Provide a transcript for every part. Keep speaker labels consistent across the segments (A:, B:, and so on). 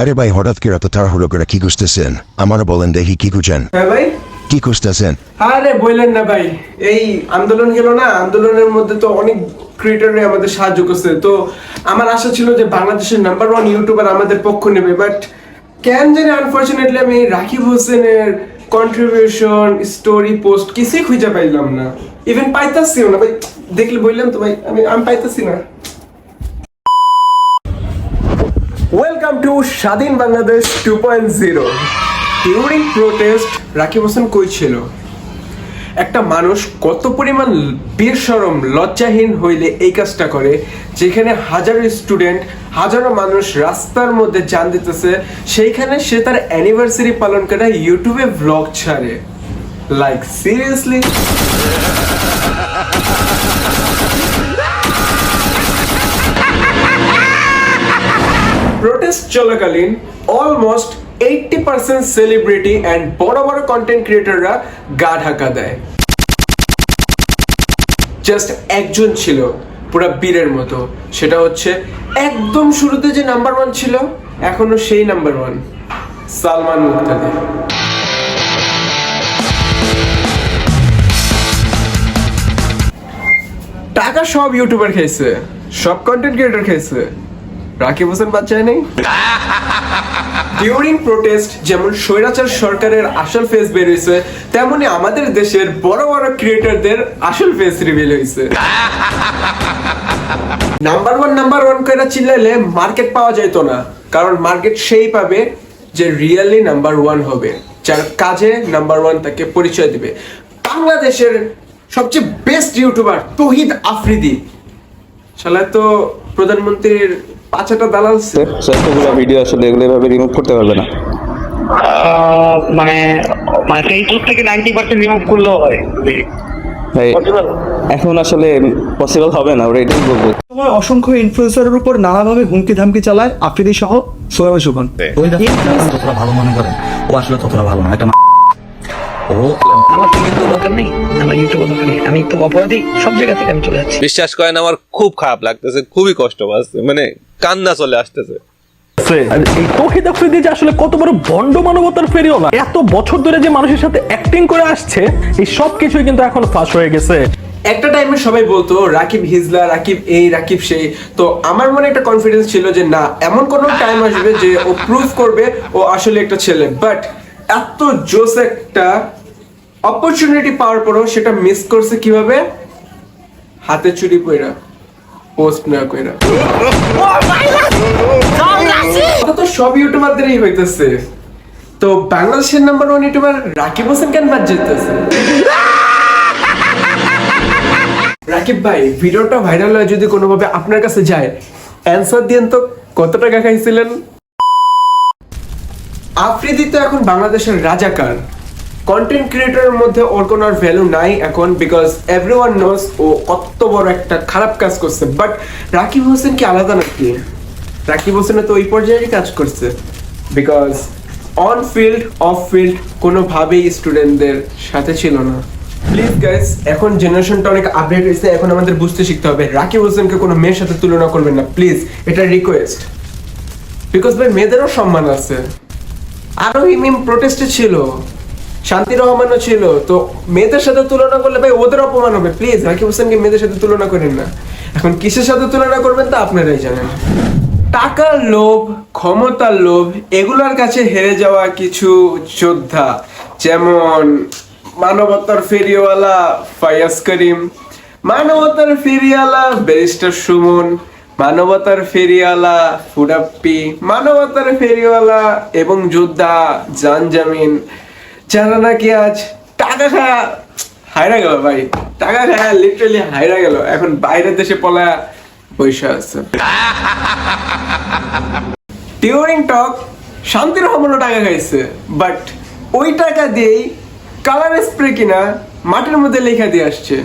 A: আরে ভাই হঠাৎ করে এত তাড়াহুড়ো করে কি খুঁজতেছেন? আমারও বলেন দেখি কি খুঁজেন।
B: হ্যাঁ ভাই?
A: কি খুঁজতেছেন?
B: আরে বললেন না ভাই। এই আন্দোলন গেল না আন্দোলনের মধ্যে তো অনেক ক্রিয়েটররা আমাদের সাহায্য করছে। তো আমার আশা ছিল যে বাংলাদেশের নাম্বার ওয়ান ইউটিউবার আমাদের পক্ষ নেবে বাট কেন জানি আনফরচুনেটলি আমি রাকিব হোসেনের কন্ট্রিবিউশন স্টোরি পোস্ট কিছুই খুঁজে পাইলাম না। ইভেন পাইতাছিও না। ভাই, দেখলে বললাম তো, ভাই, আমি আমি পাইতাছি না। Welcome to Swadhin Bangladesh two point zero during protest Rakib Hossain কই ছিল? একটা মানুষ কত পরিমাণ বেসরম লজ্জাহীন হইলে এই কাজটা করে, যেখানে হাজারো স্টুডেন্ট হাজারো মানুষ রাস্তার মধ্যে জান দিতেছে, সেইখানে সে তার অ্যানিভার্সারি পালন করে ইউটিউবে ব্লগ ছাড়ে। লাইক সিরিয়াসলি প্রোটেস্ট চলাকালীন almost eighty percent celebrity and বড় বড় কন্টেন্ট ক্রিয়েটররা গা ঢাকা দেয়। জাস্ট একজন ছিল, পুরো বীরের মতো। সেটা হচ্ছে একদম শুরুতে যে নাম্বার ওয়ান ছিল, এখনও সেই নাম্বার ওয়ান সালমান মুক্তাদি। টাকা সব ইউটিউবার খেয়েছে, সব কন্টেন্ট ক্রিয়েটর খেয়েছে। রাকিব হোসেন বাচ্চায় নেই? ডিউরিং প্রোটেস্ট যেমন স্বৈরাচার সরকারের আসল ফেস বের হয়েছে তেমনি আমাদের দেশের বড় বড় ক্রিয়েটরদের আসল ফেস রিভিল হয়েছে নাম্বার ওয়ান নাম্বার ওয়ান করে চিল্লাইলে মার্কেট পাওয়া যেত না কারণ মার্কেট সেই পাবে যে রিয়েলি নাম্বার ওয়ান হবে যার কাজে নাম্বার ওয়ান তাকে পরিচয় দিবে। বাংলাদেশের সবচেয়ে বেস্ট ইউটিউবার তহিদ আফ্রিদি। শালা তো প্রধানমন্ত্রীর পাঁচটা দালাল।
C: এতগুলো ভিডিও আসলে এগুলো এভাবে রিমুভ করতে পারবে না।
D: আহ, মানে মানে ফেসবুক থেকে নাইনটি পার্সেন্ট রিমুভ করলেও হয়।
C: এখন আসলে পসিবল হবে না ওরা এটাই বলব।
E: অসংখ্য ইনফ্লুয়েন্সারের উপর নানাভাবে হুমকি ধামকি চালায় আফ্রিদি সহ সোহেব সুখন
F: ভালো মনে করেন ও আসলে ততটা ভালো না একটা ও
D: আমার তো দরকার নেই। আমার ইউটিউব আমি তো অপরাধী সব জায়গা থেকে আমি চলে যাচ্ছি।
G: বিশ্বাস করেন আমার খুব খারাপ লাগতেছে খুবই কষ্ট পাচ্ছে মানে কান্না চলে আসতেছে।
H: এই তৌহিদ আফ্রিদি যে আসলে কত বড় ভণ্ড মানবতার ফেরিওয়ালা। এত বছর ধরে যে মানুষের সাথে অ্যাক্টিং করে আসছে এই সব কিছুই কিন্তু এখন ফাঁস হয়ে গেছে।
B: একটা টাইমে সবাই বলতো রাকিব হিজলা রাকিব এই রাকিব সেই। তো আমার মনে একটা কনফিডেন্স ছিল যে না এমন কোন টাইম আসবে যে ও প্রুভ করবে ও আসলে একটা ছেলে। বাট এত জোস একটা অপরচুনিটি পাওয়ার পরও সেটা মিস করছে কীভাবে? হাতে চুরি কইরা পোস্ট না কইরা। তো সব ইউটিউবারদেরই হইতেছে। তো বাংলাদেশের number one youtuber Rakib Hossain কেন বাদ যেতেছে? রাকিব ভাই, ভিডিওটা ভাইরাল হয় যদি কোনোভাবে আপনার কাছে যায় অ্যান্সার দিন তো, কত টাকা খাইছিলেন? আফ্রিদি তো এখন বাংলাদেশের রাজাকার। কন্টেন্ট ক্রিয়েটরের মধ্যে ওর কোনো আর ভ্যালু নাই এখন বিকজ এভরিওয়ান নোস ও কত বড় একটা খারাপ কাজ করছে। বাট রাকিব হোসেন কি আলাদা নাকি? রাকিব হোসেনে তো ওই পর্যায়ে কাজ করছে। Because on field off field কোনোভাবেই স্টুডেন্টদের সাথে ছিল না। প্লিজ গাইস এখন জেনারেশনটা অনেক আপডেট হয়েছে, এখন আমাদের বুঝতে শিখতে হবে। রাকিব হোসেনকে কোনো মেয়ের সাথে তুলনা করবেন না প্লিজ এটা রিকোয়েস্ট বিকজ ভাই, মেয়েদেরও সম্মান আছে। আরও ইমিম প্রোটেস্টে ছিল। শান্তি রহমানও ছিল। তো মেয়েদের সাথে তুলনা করলে ভাই ওদের অপমান হবে। প্লিজ রাকিব হোসেনকে মেয়েদের সাথে তুলনা করেন না। এখন কিসের সাথে তুলনা করবেন তা আপনারাই জানেন। টাকার লোভ, ক্ষমতার লোভ, এগুলোর কাছে হেরে যাওয়া কিছু যোদ্ধা, যেমন মানবতার ফেরিওয়ালা ফায়াজ করিম, মানবতার ফেরিওয়ালা ব্যারিস্টার সুমন, মানবতার ফেরিওয়ালা ফুডাপ্পি মানবতার ফেরিওয়ালা এবং যোদ্ধা জানজামিন আজ? টাকা খায়া হায়রা গেল ভাই। টাকা খায়া লিটারালি হায়রা গেল। এখন বাইরের দেশে পলা বৈশা আছে। টিউরিং টক শান্তির রহমানও টাকা খাইছে বাট ওই টাকা দিয়েই কালার স্প্রে কিনা মাঠের মধ্যে লেখা দিয়ে আসছে।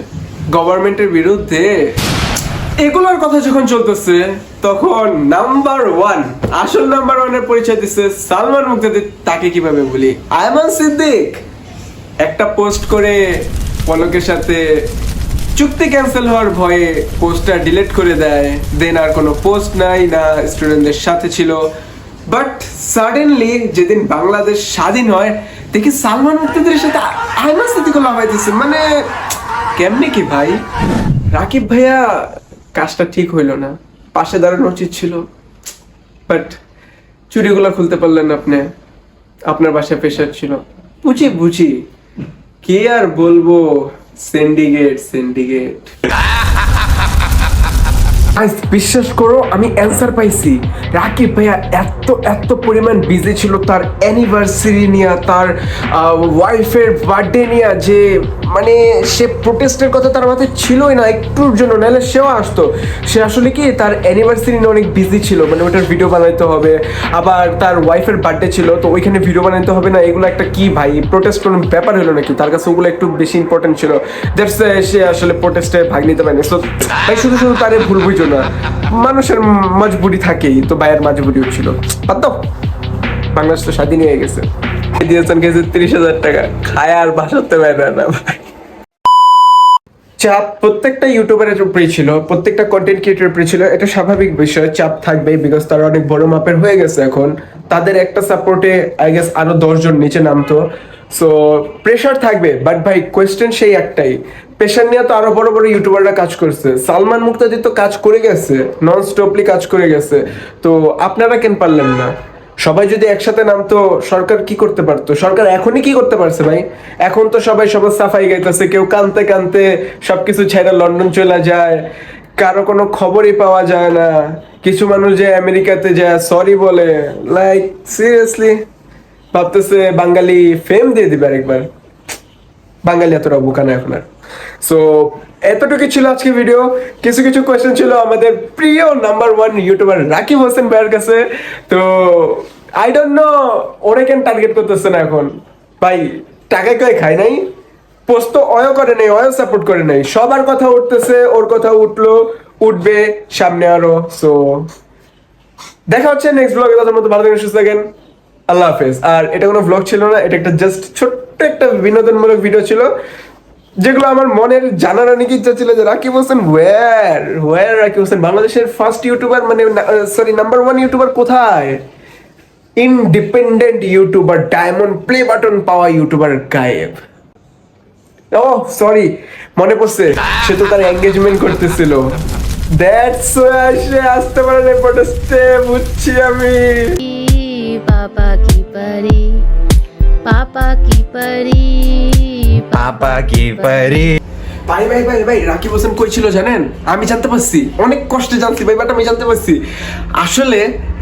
B: গভর্নমেন্টের বিরুদ্ধে এগুলোর কথা যখন চলতেছে, তখন নাম্বার ওয়ান আসল নাম্বার ওয়ানের পরিচয় দিচ্ছে সালমান মুক্তাদি, তাকে কীভাবে বলি? আয়মান সিদ্দিক, একটা পোস্ট করে পলকের সাথে চুক্তি ক্যান্সেল হওয়ার ভয়ে পোস্টটা ডিলিট করে দেয়। দেন আর কোনো পোস্ট নাই, না স্টুডেন্টদের সাথে ছিল। বাট সাডেনলি যেদিন বাংলাদেশ স্বাধীন হয়, দেখি সালমান মুক্তিদের সাথে আয়না সাথীগুলো হইতেছে মানে কেমনি কি ভাই? রাকিব ভাইয়া কাজটা ঠিক হইল না। পাশে দাঁড়ানো উচিত ছিল। বাট চুরিগুলো খুলতে পারলেন আপনি। আপনার বাসায় প্রেশার ছিল। বুঝি বুঝি। কে আর বলব? সিন্ডিকেট সিন্ডিকেট গাইস বিশ্বাস করো, আমি অ্যান্সার পাইছি। রাকিব ভাইয়া এত এত পরিমাণ বিজি ছিল তার অ্যানিভার্সারি নিয়ে, তার ওয়াইফের বার্থডে নিয়ে যে মানে সে প্রোটেস্টের কথা তার মাথায় ছিলই না, একটুর জন্য, নাহলে সেও আসতো। সে আসলে কি, তার অ্যানিভার্সারি নিয়ে অনেক বিজি ছিল মানে ওটার ভিডিও বানাইতে হবে। আবার তার ওয়াইফের বার্থডে ছিল, তো ওইখানে ভিডিও বানাইতে হবে না, এগুলো একটা কি ভাই প্রোটেস্ট কোনো ব্যাপার হলো নাকি? তার কাছে ওগুলো একটু বেশি ইম্পর্টেন্ট ছিল। দ্যাটস সে আসলে প্রোটেস্টে ভাগ নিতে পারেনি। সো ভাই শুধু শুধু তারে ভুল বুঝো না। মানুষের মজবুরি থাকেই, তো ভাইয়ের মজবুরিও ছিল। বাদ দাও। বাংলাদেশ তো স্বাধীন হয়ে গেছে। দিয়েছেন তিরিশ হাজার টাকা। খায় আর বাসাতে পারবে না চাপ প্রত্যেকটা ইউটিউবারের উপরেই ছিল, প্রত্যেকটা কন্টেন্ট ক্রিয়েটর উপরে ছিল, এটা স্বাভাবিক বিষয়, চাপ থাকবে বিকজ তারা অনেক বড় মাপের হয়ে গেছে এখন। তাদের একটা সাপোর্টে আই গেস আরও দশজন নিচে নামতো। সো প্রেশার থাকবে বাট ভাই কোয়েশ্চেন সেই একটাই। প্রেশার নিয়ে তো আরও বড় বড় ইউটিউবাররা কাজ করছে। সালমান মুক্তাদি তো কাজ করে গেছে নন স্টপলি কাজ করে গেছে। তো আপনারা কেন পারলেন না? সবাই যদি একসাথে নামতো, সরকার কি করতে পারতো? সরকার এখনই কি করতে পারছে ভাই? এখন তো সবাই সবার সাফাই গাইতেছে, কেউ কানতে কানতে সবকিছু ছেড়ে লন্ডন চলে যায়, কারও কোনো খবরই পাওয়া যায় না। কিছু মানুষ যে আমেরিকাতে যায় সরি বলে লাইক সিরিয়াসলি ভাবতেছে বাঙালি ফেম দিয়ে দিবে আরেকবার। বাঙালি এতটা বোকা না এখন আর? সো এতটুকু ছিল আজকে ভিডিও কিছু কিছু কোয়েশ্চেন ছিল আমাদের প্রিয় number one youtuber Rakib Hossain ভাইয়ের কাছে। তো আই ডোন্ট নো ওরে কেন টার্গেট করতেছে না এখন? ভাই, টাকা কয় খায় নাই? পোস্ট তো অয় করে নাই অয় সাপোর্ট করে নাই। সবার কথা উঠতেছে, ওর কথা উঠল, উঠবে সামনে আরও। সো দেখা হচ্ছে নেক্সট ব্লগে তাদের মতো ভালো থাকেন, সুস্থ থাকেন। আল্লাহ হাফেজ। আর এটা কোনো ব্লগ ছিল না, এটা একটা জাস্ট ছোট্ট একটা বিনোদনমূলক ভিডিও ছিল। যেগুলো আমার মনের জানার অনেক ইচ্ছা ছিল যে রাকিব হোসেন ওয়ার ওয়ার রাকিব হোসেন? বাংলাদেশের ফার্স্ট ইউটিউবার মানে সরি নাম্বার ওয়ান ইউটিউবার কোথায়? Independent youtuber diamond play button পাওয়া ইউটিউবার গায়েব। oh, ও সরি মনে পড়ছে, সে তো তার এঙ্গেজমেন্ট করতেছিল। দ্যাটস ওয়ার সে আসতে পারে না বুঝছি আমি।
I: পাপা কি পারি? পাপা কি পারি? আপা কি পারি
B: ভাই ভাই ভাই ভাই, রাকিব হোসেন কই ছিল জানেন? আমি জানতে পারছি। অনেক কষ্টে জানছি ভাই বাট আমি জানতে পারছি। আসলে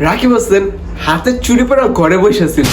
B: রাকিব হোসেন হাতে চুরি পরা ঘরে বসে ছিল।